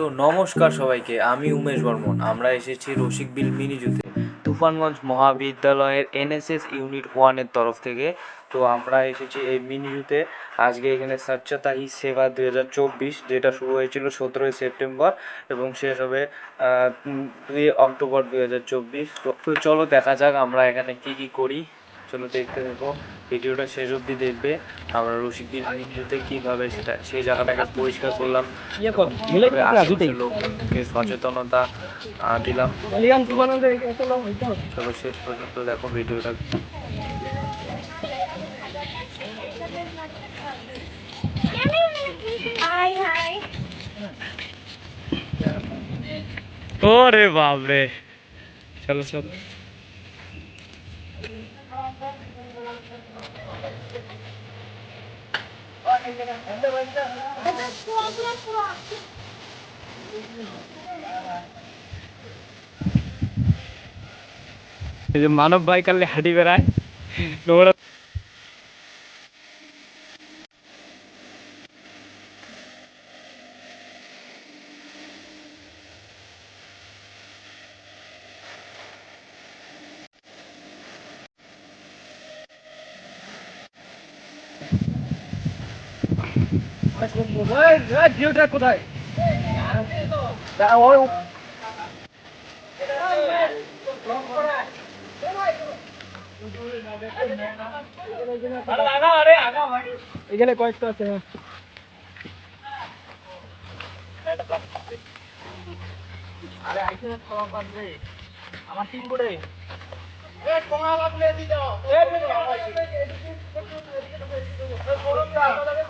তো নমস্কার সবাইকে, আমি উমেশ বর্মন। আমরা এসেছি রসিক বিল মিনিজুতে, তুফানগঞ্জ মহাবিদ্যালয়ের এনএসএস ইউনিট ওয়ানের তরফ থেকে। তো আমরা এসেছি এই মিনিজুতে। আজকে এখানে স্বচ্ছতা সেবা দু হাজার চব্বিশ, যেটা শুরু হয়েছিল সতেরোই সেপ্টেম্বর এবং শেষ হবে দুই অক্টোবর দু হাজার চব্বিশ। তো চলো দেখা যাক আমরা এখানে কি কি করি। চলো দেখতে থাকো ভিডিওটা শেষ অবধি দেখবে। আমরা রসিকবিল মিনিজুতে কীভাবে সেটা সেই জায়গাটাকে পরিষ্কার করলাম। আশেপাশের লোকজনকে সচেতনতা দিলাম। চলো শেষ পর্যন্ত দেখো ভিডিওটা। হাই হাই ওরে বাপরে। চলো চলো। যে মানব ভাই কালে হাঁটি বেড়ায় নোংরা কোথায় এখানে কয়েকটা আছে হ্যাঁ আমার টিম করে আমার ব্যাগ খুলে রাসেল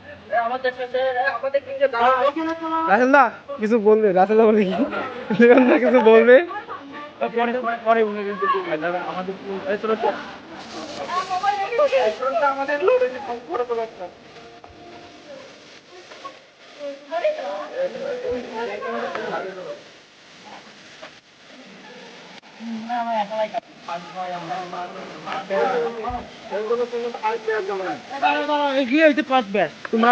দা কিছু বলবে? পরে পরে বলে কিন্তু আমাদের এই চলো চলো। আমাদের লোড হয়েছে বড় বড় একটা এগিয়ে হইতে পাঁচ ব্যাস তোমরা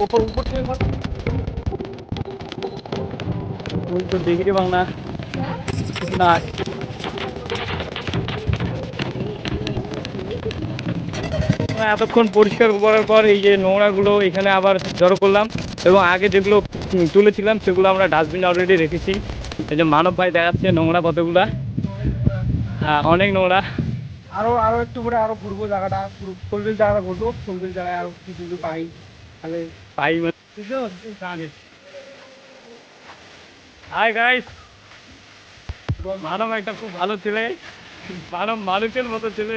উপর উপর থেকে কর। ওই তো ডিগ্রি বাংলা না এতক্ষণ পরিষ্কার করার পর এই যে নোংরাগুলো এখানে আবার জড়ো করলাম এবং আগে যেগুলো তুলেছিলাম সেগুলো আমরা ডাস্টবিনে অলরেডি রেখেছি। এই যে মানব ভাই দেখাচ্ছে নোংরা কতগুলা। হ্যাঁ, অনেক নোংরা। আরও আরও একটু করে আরও ঘুরবো জায়গাটা ফুলবিল জায়গা ঘুরবো ফুলবিল জায়গায় আরও কিছু কিছু পাই তাহলে পাই হাই গাইস মানব একটা খুব ভালো ছেলে। মানব মানুষের মতো ছেলে।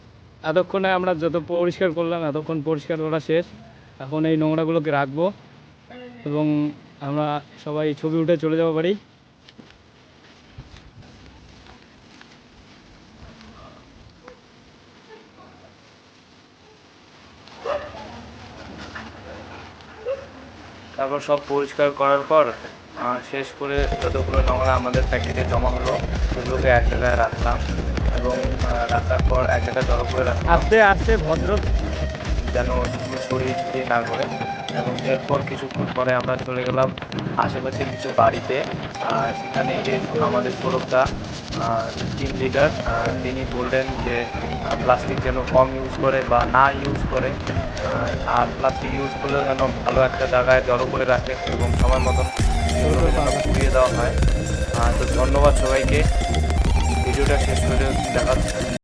এতক্ষণে আমরা যত পরিষ্কার করলাম, এতক্ষণ পরিষ্কার করা শেষ। এখন এই নোংরাগুলোকে রাখব এবং আমরা সবাই ছবি উঠে চলে যাব বাড়ি। তারপর সব পরিষ্কার করার পর শেষ করে যতগুলো নোংরা আমাদের প্যাকেটে জমা হলো, সেগুলোকে এক জায়গায় রাখলাম। এবং রাখার পর এক জায়গায় জড়ো করে রাখলাম আস্তে আস্তে ভদ্র যেন শরীর ছিটিয়ে না করে। এবং এরপর কিছুক্ষণ পরে আমরা চলে গেলাম আশেপাশের কিছু বাড়িতে। আর সেখানে যে আমাদের সৌরভদা টিম লিডার তিনি বললেন যে প্লাস্টিক যেন কম ইউজ করে বা না ইউজ করে। আর প্লাস্টিক ইউজ করলে যেন ভালো একটা জায়গায় জড়ো করে রাখে এবং সময় মতন পুড়িয়ে দেওয়া হয়। তো ধন্যবাদ সবাইকে। ভিডিওটা শেষ করে দেখা